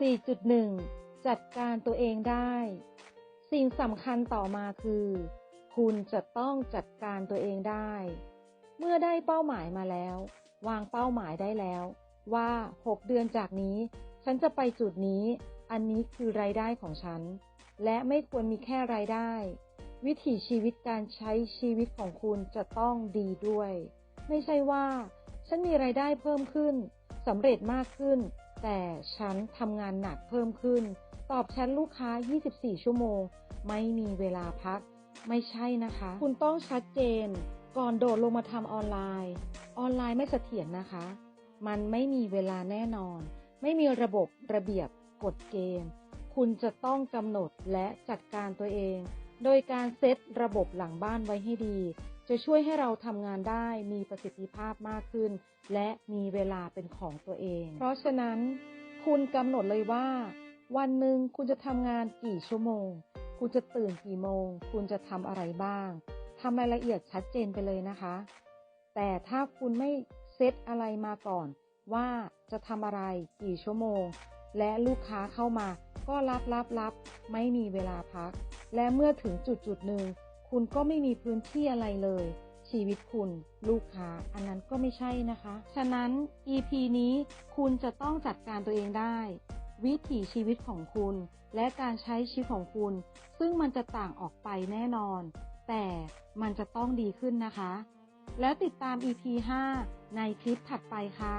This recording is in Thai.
4.1 จัดการตัวเองได้ สิ่งสำคัญต่อมาคือ คุณจะต้องจัดการตัวเองได้ เมื่อได้เป้าหมายมาแล้ว วางเป้าหมายได้แล้ว ว่า 6 เดือนจากนี้ ฉันจะไปจุดนี้ อันนี้คือรายได้ของฉัน และไม่ควรมีแค่รายได้ วิถีชีวิตการใช้ชีวิตของคุณจะต้องดีด้วย ไม่ใช่ว่า ฉันมีรายได้เพิ่มขึ้นสำเร็จมากขึ้น แต่ฉันทำงานหนักเพิ่มขึ้น ตอบแชทลูกค้า 24 ชั่วโมง ไม่มีเวลาพัก ไม่ใช่นะคะ คุณต้องชัดเจน ก่อนโดดลงมาทำออนไลน์ ออนไลน์ไม่เสถียรนะคะ มันไม่มีเวลาแน่นอน ไม่มีระบบระเบียบกฎเกณฑ์คุณจะต้องกำหนดและจัดการตัวเอง โดยการเซตระบบหลังบ้านไว้ให้ดี จะช่วยให้เราทำงานได้มีประสิทธิภาพมากขึ้น และมีเวลาเป็นของตัวเอง เพราะฉะนั้น คุณกำหนดเลยว่า วันหนึ่งคุณจะทำงานกี่ชั่วโมง คุณจะตื่นกี่โมง คุณจะทำอะไรบ้างทำรายละเอียดชัดเจนไปเลยนะคะ แต่ถ้าคุณไม่เซตอะไรมาก่อน ว่าจะทำอะไรกี่ชั่วโมง และลูกค้าเข้ามา ก็รับรับรับไม่มีเวลาพัก และเมื่อถึงจุดจุดหนึ่ง คุณก็ไม่มีพื้นที่อะไรเลย ชีวิตคุณ ลูกค้า อันนั้นก็ไม่ใช่นะคะ ฉะนั้น EP นี้คุณจะต้องจัดการตัวเองได้ วิถีชีวิตของคุณ และการใช้ชีวิตของคุณ ซึ่งมันจะต่างออกไปแน่นอน แต่มันจะต้องดีขึ้นนะคะ แล้วติดตาม EP 5 ในคลิปถัดไปค่ะ